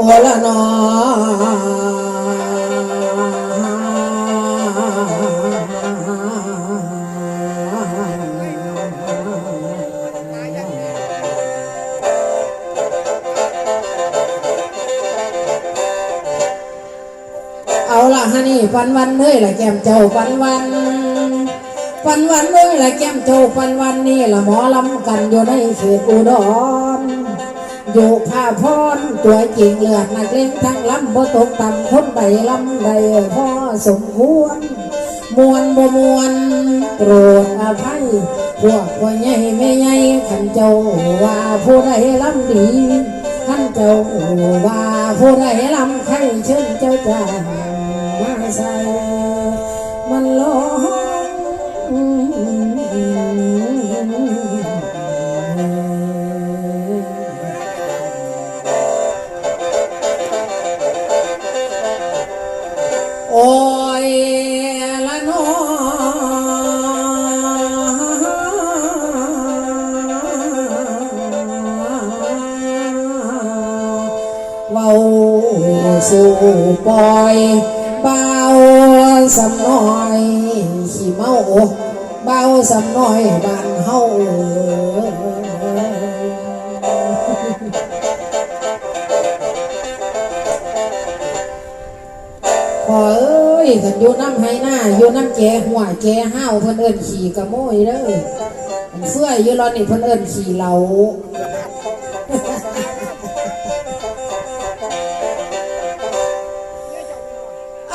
โอละนอเอาละฮะนี่ปันวันเลยละแก้มเจ้าปันวันปันวันเลยละแก้มเจ้าปันวันนี่ละหมอลำกันอยู่ในเขตอุดร อยู่ผ้าพรตัวจริงเลือดนักเล่นทั้งลำบ่ตกต่ำคนใดลำใดพ่อสมควรมวนบ่มวนโปรดอภัยพวกพ่อใหญ่แม่ใหญ่ขันเจ้าว่าผู้ใดลำดีขันเจ้าว่าผู้ใดลำใครเชิญเจ้าจะมาใส่มันร้อ สู่ปล่อยเบาสำน้อยขี้เมาเบาสำน้อยบ้านเฮาพอเอ้ยกันอยู่น้ำไห้หน้าอยู่น้ำแกหัวแกห้าวเพิ่นเอิ้นขี่กระโมยเด้อเฟื่อยอยู่รอนี่เพิ่นเอิ้นขี่เหลา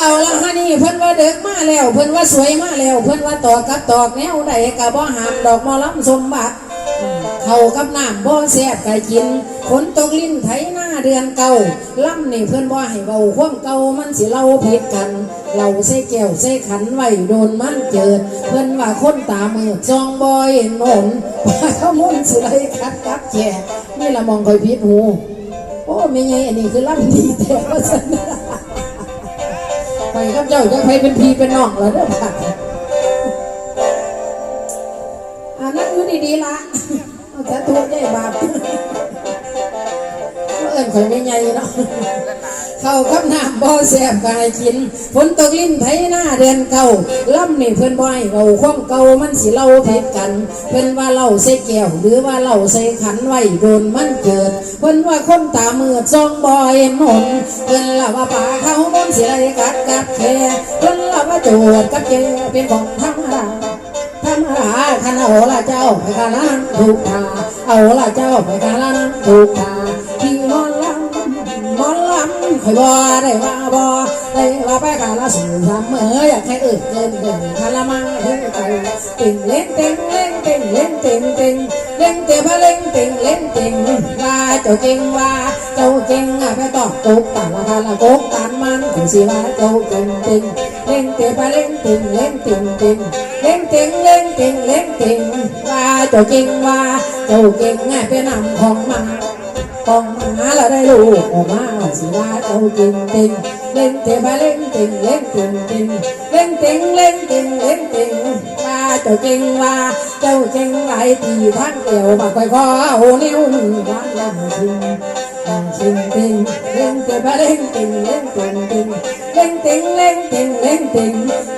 เอาละฮะนี่เพิ่นว่าเด็กมาแล้ว เพิ่นว่าสวยมาแล้ว เพิ่นว่าตอกกับตอกแนวใดกับบ่หามดอกมอลำสมบัติเขากับน้ำบ่แซ่บไก่กินฝนตกลิ้นไถหน้าเดือนเก่าล่ำนี่เพื่อนว่าให้เบาความเก่ามันสิเล่าผิดกัน เราใส่แก้วใส่ขันไว้โดนมันเจิด เพื่อนว่าคนตามือจองบอยหนนว่าขามุ่นสิไรคัดกับแจนี่ละมองคอยพิษหูโอ้ไม่ไงอันนี้คือล่ำดีแต่ว่าสน ไปกับเจ้าจะไปเป็นพีเป็นน้องเล้วเด้อค่ะอ่านั่งอยู่ดีๆละเอาจะทุกข์ได้บาปเอิญข่อยไม่ใหญ่เนาะ เข้ากับน้ำบ่อแสบกายกินฝนตกลิ้นไถหน้าเดือนเก่าล่ำนี่เพื่อนบ่อยเราความเก่ามันสิเล่าผิดกัน เพื่อนว่าเล่าใส่แก้วหรือว่าเล่าใส่ขันไว้โดนมันเกิด เพื่อนว่าคนตามือจองบ่อยหนนเพื่อนละว่าป่าเขาบนสิไรกัดกัดแค่เพื่อนละว่าโจดกับเจเป็นของธรรมดาท่านหาท่านเอาละเจ้าไปกาลันถูกทาเอาละเจ้าไปกาลันถูกทา ลำคอยบ่ได้ว่าบ่ได้ว่าไปกาลสื่อทำเมื่ออยากให้อึดเกินเดินคาละมังเฮ้ยใจติงเล่งเต็งเล่งเต็งเล่งเต็งเต็งเล่งเต็งพะเล่งเต็งเล่งเต็งว่าเจ้าเก่งว่าเจ้าเก่งอะไปตอกตุกตาละคาละกกตานมันถึงสิว่าเจ้าเก่งเต็งเล่งเต็งพะเล่งเต็งเล่งเต็งเต็งเล่งเก่งเล่งเก่งเล่งเก่งว่าเจ้าเก่งว่าเจ้าเก่งง่ายเป็นำของมาของมาแล้วได้ลูกออกมาสิว่าเจ้าเก่งเก่งเล่งเก่งไปเล่งเก่งเล่งเก่งเก่งเล่งเก่งเล่งเก่งเล่งเก่งว่าเจ้าเก่งว่าเจ้าเก่งไหลตีทั้งเกี่ยวบักไปคอโหนิ้ ววันละทิ้งทิ้งทิ้งเล่งเก่งไปเล่งเก่งเล่งเก่งเก่งเล่งเต็งเล่งเต็งเล่งเต็ง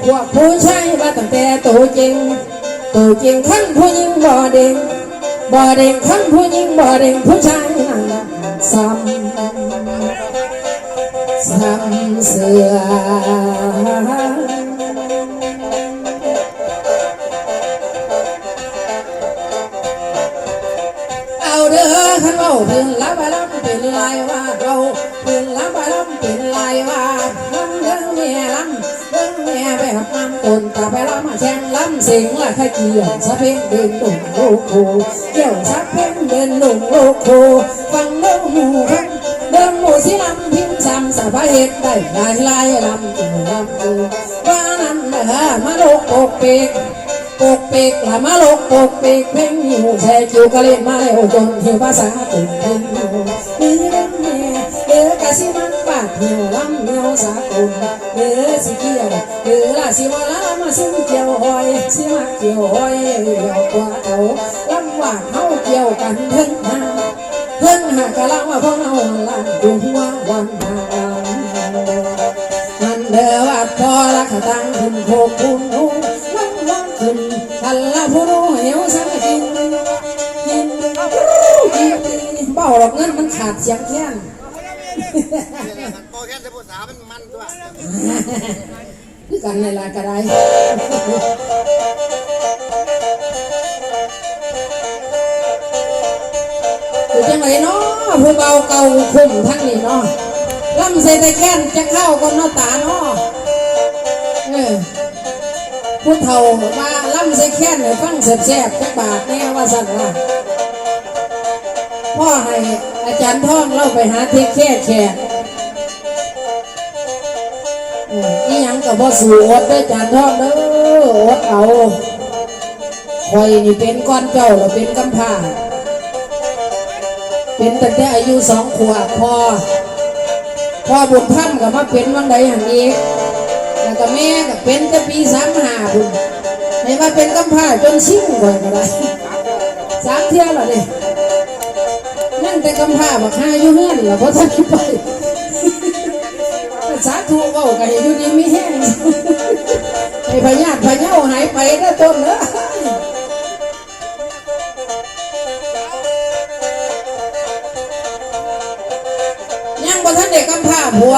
พวกผู้ชายว่าตั้งแต่ตัวจริงตัวจริงขั้นผู้หญิงบ่เด้งบ่ ซ้ำซ้ำเสือเอาเด้อขันเว้าเพิ่นละบาลำเป็นลายว่าเราเพิ่นละบาลำเป็นลายว่าลำเรื่องแม่ลำ เรื่องแม่แบน้ำตนตาไปล้ำแช่งล้ำเสียงละขเกี่ยวสะเพ็งเดินดุ่มโลกโคเกี่ยวสะเพ็งเดินดุ่มโลกโคฟังเดิมหมู่ฟังเดิมหมู่สิลำพิมพ์ซ้ำสะพะเหตุได้ลายลายลำจือลำจือว่านั้นเด้อมาโลกโปกเปกปกเปกละมาโลกปกเปกเพ่งอยู่แช่จิวกะเล่นมาแล้วจนเหี่ยวภาษาตุ่นเพ่งอยู่เดือดแม่เดือกะสิมันปากเหี่ยวลำเหี่ยวสาตุ่นเดือสิเกี่ยว สิว่าละมาซึ่งเกี่ยวหอยสิมาเกี่ยวหอยเหี่ยวกว่าเอาลำบากเฮาเกี่ยวกันเพิ่นหาเพิ่นหากะลังว่าพ่อเราลันดุว่าวันหางมันเด้อว่าพอละขะตังขึ้นโคกุนหุ่วันวันขึ้นทันละผู้รู้เหี่ยวสังกินกินกินเบ้าหรอกเงินมันขาดเสียงแค้นโอแค่จะพูดสามันมันตัว คือกันในลากระไดคือจังไรเนาะผู้เบาเก่าคุมทั้งนี้เนาะลำเสได็จแค้นจะเข้าก็นาตาเนาะเออผู้เฒ่ามาลำเสแค้นเนี่ยฟังแสบๆจักบาทแน่ว่าสั่นว่าพ่อให้อาจารย์ท่องเล่าไปหาเทคแค่แขก กับบ่สูอดได้จานทองเด้ออดเอาคอยนี่เป็นก้อนเจ้าแล้วเป็นกำพร้าเป็นตั้งแต่อายุสองขวบพอพ่อบุญธรรมก็มาเป็นวันใดอย่างนี้แล้วก็แม่ก็เป็นแต่ปีสามห้าบุญให้มาเป็นกำพร้าจนชิ่งก่อนก็ได้สามเที่ยวและเนี่ยนั่งแต่กำพร้าบักห้าอยู่เฮือนแล้วพอท่านไป ธุเว้ากันอยู่ดีไม่แห้งให้พญาพญาหายไปได้ต้นเนอะยังบ่ทันเด็กกำพร้าผัว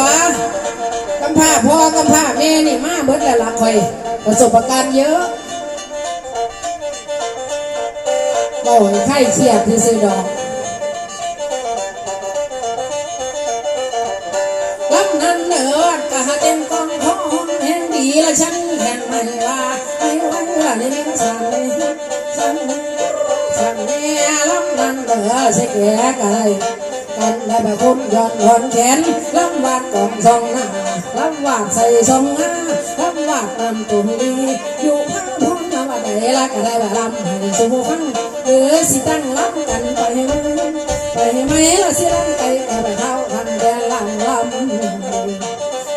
กำพร้าพ่อกำพร้าแม่นี่มาเบิดแล้วล่ะคอยประสบการณ์เยอะเบ่ให้ไข้เครียดที่ซื้อดอก หาเต็มกองท้องแห่งดีละฉันแห่งไม่ว่าไม่ว่าละในนี้สั่งเลยสั่งสั่งแม่ลำนั้นเนินใส่แก่กันเลยกันได้แบบคุณย้อนย้อนแขนลำวาดกองสองหน้าลำวาดใส่สองหน้าลำวาดลำตุ่มดีอยู่พังพ้องนว่าได้ละก็ได้แบบลำให้สูฟังเออสิตั้งลำกันไปให้มันไปไหมละสิลำไปแต่ไปเท่าทันแดนลำลำ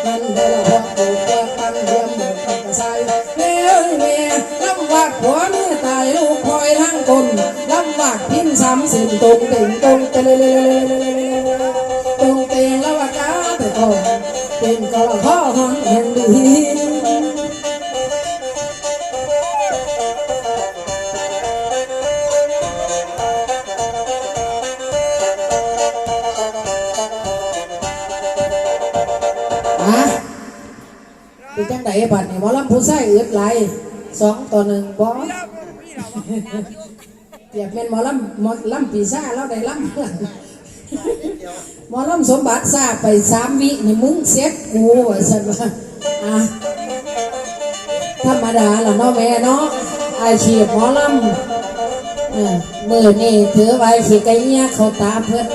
มันเดลหัวปูเปิดปันเรียมหมดกับใส่เอ้ยแม่ลำบากหัวเมียตายลูกพลอยทั้งคนลำบากพินซ้ำสินตรงเต่งตรงเตลเล ดบัดนี่หมอลำผู้ใส่อึดไหลสองต่อหนึ่งบอเปรียบเป็นหมอลำหมอลำปีซ่าเราได้ลำหมอลำสมบัติซาไปสามวินี่มึงเสียกูว่าสันว่าอะธรรมดาละเนาะแม่เนาะอาชีพหมอลำเออมือนี่ถือไว้ขี่ไก่เงี้ยเขาตาเพิ่น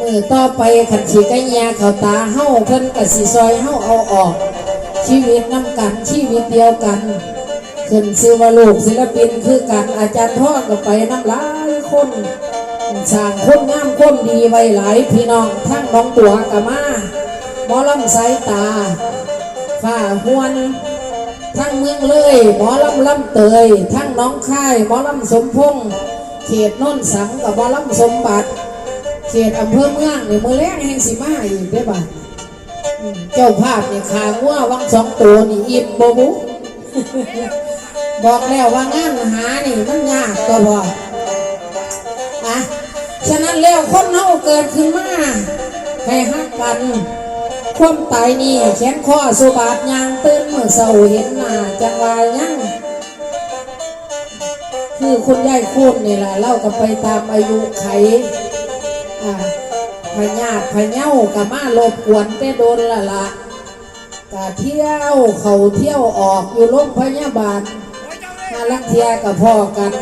มือต่อไปขันสีกะยาเขาตาเฮาเพิ่นกับสีซอยเฮาเอาออก ชีวิตน้ำกันชีวิตเดียวกัน ขึ้นซื้อว่าลูกศิลปินคือกันอาจารย์ทอดก็ไปน้ำหลายคนสร้างคนงามคนดีไว้หลายพี่น้องทั้งน้องตัวกะมาหมอลำสายตาฝ่าหวนทั้งเมืองเลยหมอลำลำเตย ทั้งน้องค่ายหมอลำสมพงษ์เขตโน้นสังกับหมอลำสมบัติ เขตอำเภอเมืองเนี่ยมือแรกแห่งสิมาอีกได้บ่ะ เจ้าภาพเนี่ยขางัววังสองตัวนี่อิ่มบบุบอกแล้วว่างานหานี่มันยากก็บอกอะฉะนั้นแล้วคนเฮาเกิดขึ้นมาให้ฮักกัน ความตายนี่แขนข้อสุบาทยางตื่นเมื่อเศร้าเห็นหน้าจังวายังคือคุณยายคุณนี่แหละเล่ากันไปตามอายุไขอ่า พญาติพญเย้ากับมาลบกวนแต่โดนละละกะเที่ยวเขาเที่ยวออกอยู่โรงพยาบาลมาลักเทียกับพ่อกัน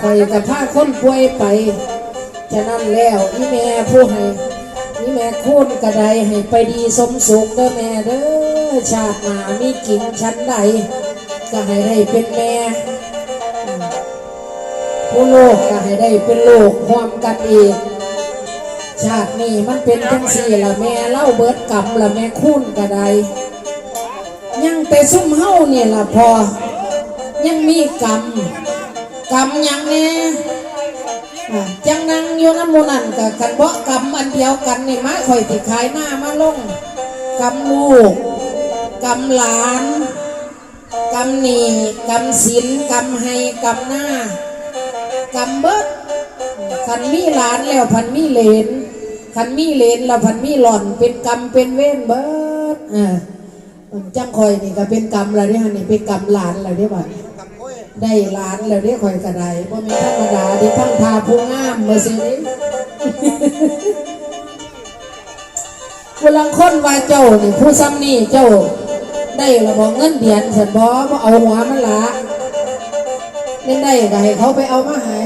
คอยกับพาคนป่วยไป ฉะนั้นแล้วอีแม่ผู้ให้อีแม่คุณกระไดให้ไปดีสมสุขเด้อแม่เด้อชาติหน้ามีกิ่งชั้นใดก็ให้ได้เป็นแม่ผู้โลกก็ให้ได้เป็นโลกความกันอีก ชาตินี้มันเป็นจังสี่ละแม่เล่าเบิดกรรมละแม่คุ้นกระไดยังแต่ซุ่มเฮาเนี่ยละพอ ยังมีกรรมกรรมยังแน่อะจังนั่งอยู่น้ำหมูนันกับกันเพราะกรรมอันเดียวกันนี่มาข่อยติขายหน้ามาลงกรรมลูกกำหลานกำหนีกำศิลกำให้กำหน้ากำเบิดคันมีหลานแล้วพันมีเหลน คันมีเลนล้วพันมีหล่อน เป็นกรรมเป็นเว้นเบิดอ่าจังคอยนี่ก็เป็นกรรมแล้วเนี่ยนี่เป็นกรรมหลานแล้วเนี่ยบัดนี้กำโอ้ยได้หลานแล้วเด้คอยกระไดบ่มีธรรมดาที่ทั้งทาผู้งามมาสิเด้ผู้ลังคนว่าเจ้านี่ผู้ซ้ำนี่เจ้า ได้ระบอกเงินเดือนสันบ่บ่เอาหัวมันละเล่นได้ก็ให้เขาไปเอามาให้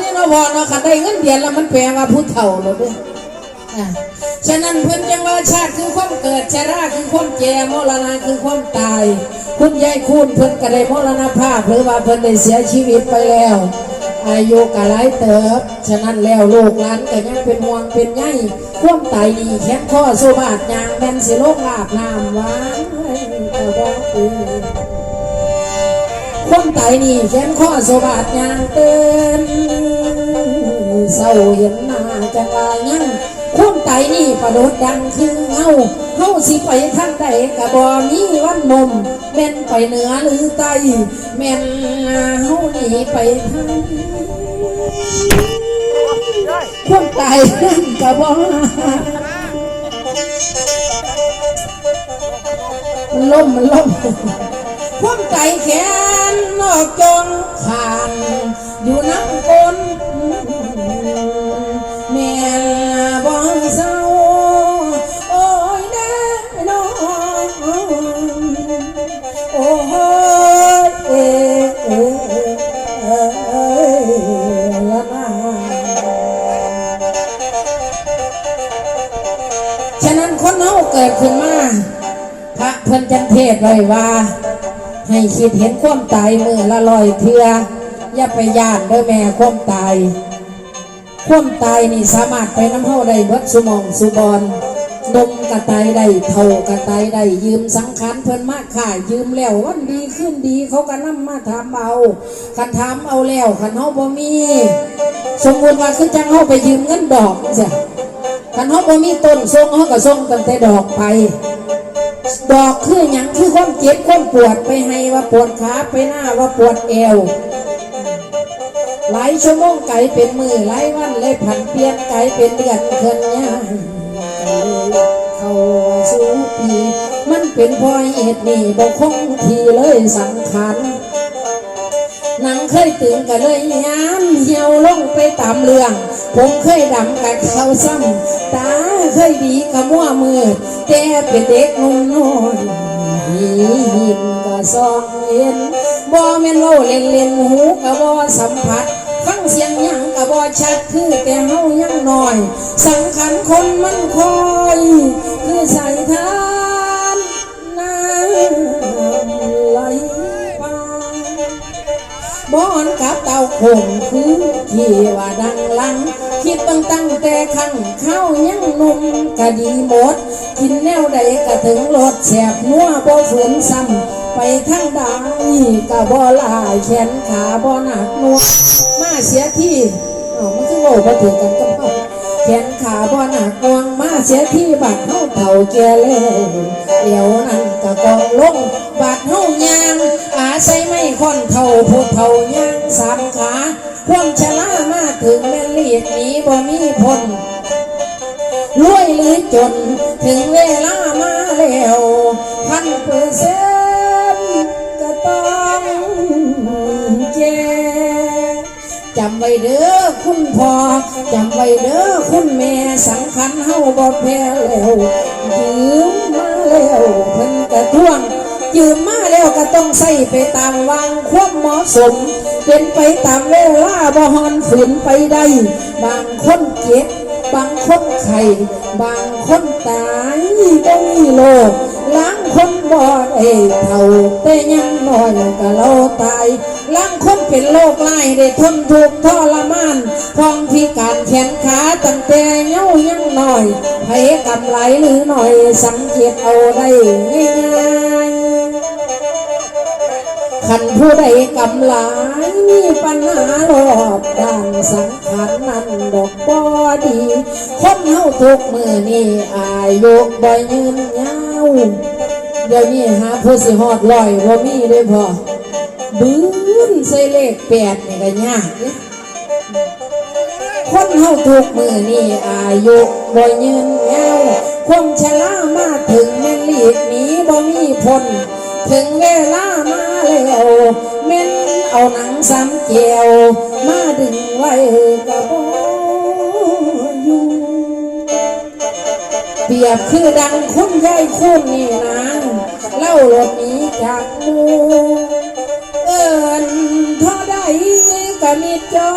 นี่ยเนาะพอเนาะคันได้เงินเดือนแล้วมันแปลว่าผู้เฒ่าแล้วด้อะฉะนั้นเพิ่นจังว่าชาติคือความเกิดชราคือความแก่มรณะคือความตาย คุณยายคุณเพิ่นก็ได้มรณภาพหรือว่าเพิ่นได้เสียชีวิตไปแล้ว อายุก็หลายเติบ ฉะนั้นแล้วลูกหลานก็ยังเป็นห่วงเป็นใยความตายนี่แข็งข้อสุบาทยางแม่นสิโลกลาบน้ำหวานก็บ่อื ความตายนี่แข็งข้อสุบาทยางเตือนเศร้าเห็นหน้าจังว่ายังความไตนี่ประโดดดังคือเงาเฮาสิไปทางใดกะบ่มีวันนมแม่นไปเหนือหรือใต้แม่นเฮานี่ไปทางความไตนั่นกะบ่ล่มมันล่ม ความไตแขนนอกจงขาน อยู่น้ำกนแม่นบ่เศร้าโอ้ยแน่นอนโอ้ยเอเอละนาฉะนั้นคนเฮาเกิดขึ้นมาพระเพิ่นจันเทศไว้ว่า ให้คิดเห็นความตายมือละลอยเทืออย่าไปย่านเด้อแม่ความตาย ความตายนี่สามารถไปน้ำเฮาได้เบิดสุมองสุบอนนมกระตายได้เท่ากระตายได้ยืมสังขารเพิ่นมากค่ายืมแล้ววันดีขึ้นดีเขาก็นำมาถามเอาคันถามเอาแล้วคันเฮาบ่มี สมมติว่าคือจังเฮาไปยืมเงินดอกจ้ะคันเฮาบ่มีต้นส่งเฮาก็ส่งตั้งแต่ดอกไป ดอกคือหยังคือความเจ็บความปวดไปให้ว่าปวดขาไปหน้าว่าปวดเอว หลายชั่วโมงไก่เป็นมือหลายวันเลยผันเปลี่ยนไก่เป็นเดือนเคินยางเขาสู่ปีมันเป็นพอยเหตุนี่บกคงทีเลยสังขารหนังเคยตึงก็เลยย้ำเหี่ยวลงไปตามเรื่อง ผมเคยดำกับเขาซ้ำตาเคยดีกับมั่วมือแต่เป็นเด็กนุ่มน้อยหินก็ซองเห็นบ่แม่นเว้าเล่นเล่นหูก็บ่สัมผัสฟังเสียงยังก็บ่ชัดคือแต่เฮายังน้อย สังขันคนมันคอย คือสายทา บอนกับเต่าคงคือที่ว่าดังลัง คิดตั้งตั้งแต่ขังเข้ายังหนุ่มก็ดีหมด กินแนวใดก็ถึงรสแสบนัวบ่ฝืนซ้ำไปทางใดก็บ่ลายแขนขาบ่หนักนัวมาเสียที่เอ้ามันคือโง่บ่ถือกันกับเฮาแขนขาบ่หนักวงมาเสียที่บัดเฮาเฒ่าแก่แล้วเดี๋ยวนั้นก็กองลงบัดเฮายาง อาศัยไม่ค่อนเท่าผู้เฒ่ายางสามขาความชรามาถึงแม่เลียกหนีบ่มีพ้นรวยหรือจนถึงเวลามาแล้วพันเปอร์เซ็นต์ก็ต้องแก่จำไว้เด้อคุณพ่อจำไว้เด้อคุณแม่สังขันเฮาบ่แพ้แล้วยืมมาแล้วเพิ่นกระท่วงยืมมา ก็ต้องใส่ไปตามวางความเหมาะสม เป็นไปตามเวลาบ่ฮอนฝืนไปได้ บางคนเจ็บบางคนไข่บางคนตายบ่มีโลกล้างคนบ่ได้เท่าแต่ยังน้อยก็เราตายล้างคนเป็นโรคไล่ได้ทนทุกข์ทรมานพองพิการแขนขาตั้งแต่เย้ายังน้อยให้กำไรหรือหน่อยสังเกตเอาได้ง่าย ขันผู้ใดกำลายมีปัญหารอบด้านสังขารนั้นดอกบ่ดี คนเฮาทุกมือนี่อายุบ่ยืนยาวเดี๋ยวนี้หาผู้สิฮอดร้อยบ่มีเลยพอบืนใส่เลขแปดนี่ก็ยากเด้คนเฮาทุกมือนี่อายุบ่ยืนยาวความชรามาถึงแม่นลีกหนีบ่มีพ้น ถึงเวลามาแล้วแม่นเอาหนังซ้ำเจียว มาดึงไว้ก็บ่อยู่เปรียบคือดังคุณยายคุณนี่นะเล่ารถนี้จากมูเอินเท่าใดก็มีจอ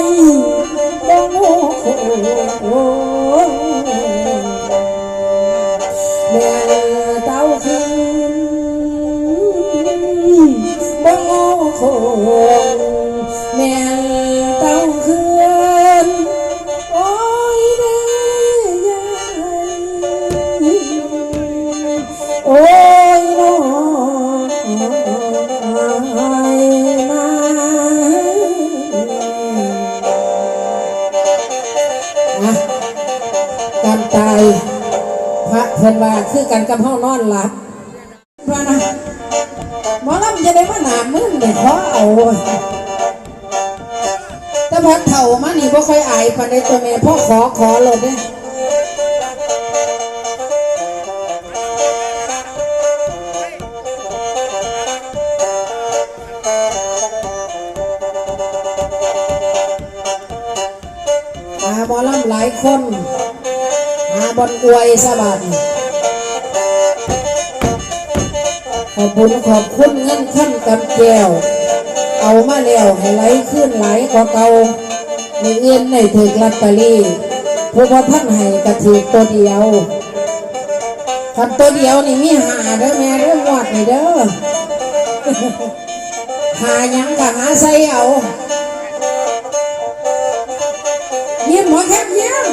ยบ่งโอ้แม่ โง่โแม่เต้าคืนโอ้ยเด้ยายโอ้ยน้อยมาอะการตายพระเพิ่นว่าคือกันกับเฮานอนหลับ นตัวแม่พ่อขอขอเลยเด้หาบอลำหลายคนหาบอลอวยสบัดขอบคุณขอบคุณเงินขั้นกำแก้ว เอามาแล้วให้ไหลขึ้นไหลกว่าเก่า มีเอื้อนในถึกลอตเตอรี่ผู้พอท่านให้กระถือตัวเดียวคันตัวเดียวนี่มีหาเด้อแม่เด้อหมดนี่เด้อหายังก็หาใส่เอาเยี่ยมหมอแคบเยี่ยม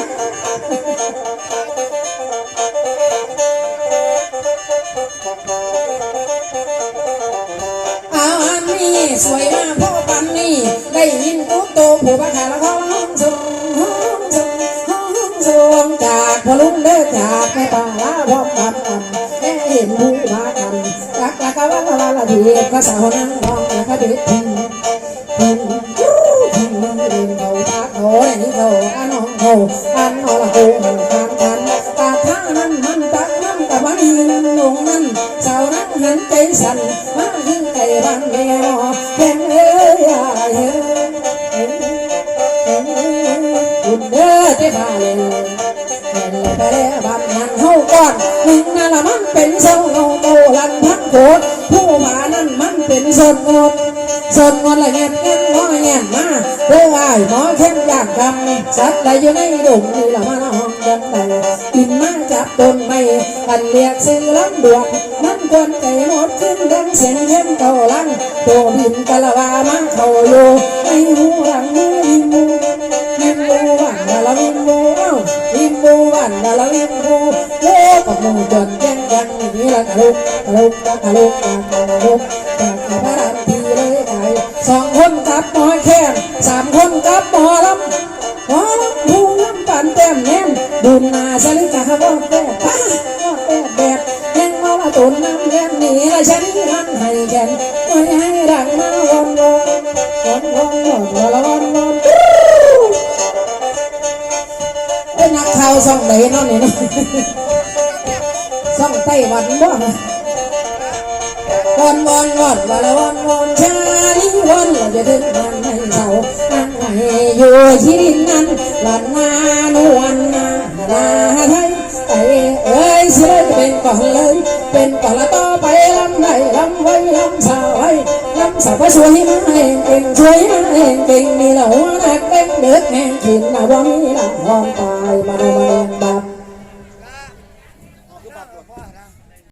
นนี้สวยมากพ่อปันนี่ได้ยินตุ๊โตผู้ประกาศละครห้องทรงห้องทรงห้องทรงจากพอลุงเลิกจากแม่ป่าลาพร้อมกับกันแม่เห็นผู้มากันจากละกะวันละละทียก็สาวนั่งมองแล้วก็เด็ดทิ้งทิ้งทิ้งมึงเดินเขาตาเขาไหนเขาอันน้องเขาอันน้องละโกหันคันคันตาท่านั้นมันตักนั้นกับมันยืนลงนั้นสาวนั้นหันใจสั่น ก่อนหนึ่งนั่นละมันเป็นเสาเงาโตลันพักโกดผู้ผานั้นมันเป็นสนงดสนงดละเงี้ยเงี้ยง้อเงี้ยมาเด้อไอ้หมอเข้มอยากทำสัตว์ใดอยู่ในดงนี่ละมาละห้องกันแต่กินมาจับต้นไม้กันเรียกซื้อล้ำดวงมันควรใจหมดขึ้นดังเสียงเข้มเก่าลังโตบินกะละวามาเข้าโยไอ้หูหลังมือดินมูดินมูวันละวินมูเอ้าวินมูวันละวินมู หมู่จนเย็นยันวิระนอลุณะรุณอรุณอลุณจากพระรามทีเลยไก่สองคนกับหมอแค้นสามคนกับหมอลำหมอลำผู้ลำปันเต็มแน่นบุนมาสลิกาบอกแต่ป้าบอกแต่แบบแน่งมาละตุนน้ำแน่นหนีละฉันนั้นให้แก่นไม่ให้รังมาวนวนวนวนวนวนวนนักข่าวส่องไหนนั่นนี่นะ ส่องไต้หวันบ่นะวอนวอนวอนวอนวอนวอนชาลิวอนเราจะถึงวันให้เรานั่งให้อยู่ที่ดินนั้นหลานนานวลนนานาไทยไอเอ้ยเสือจะเป็นก่อนเลย เป็นก่อนละต่อไปลำได้ลำไว้ลำสาวไว้ลำสาวก็สวยมาเองเก่งช่วยมาเองเก่งมีละหัวหนักเก่งเด็กแห่งขินละว่ามีละวอนตายมาดูมา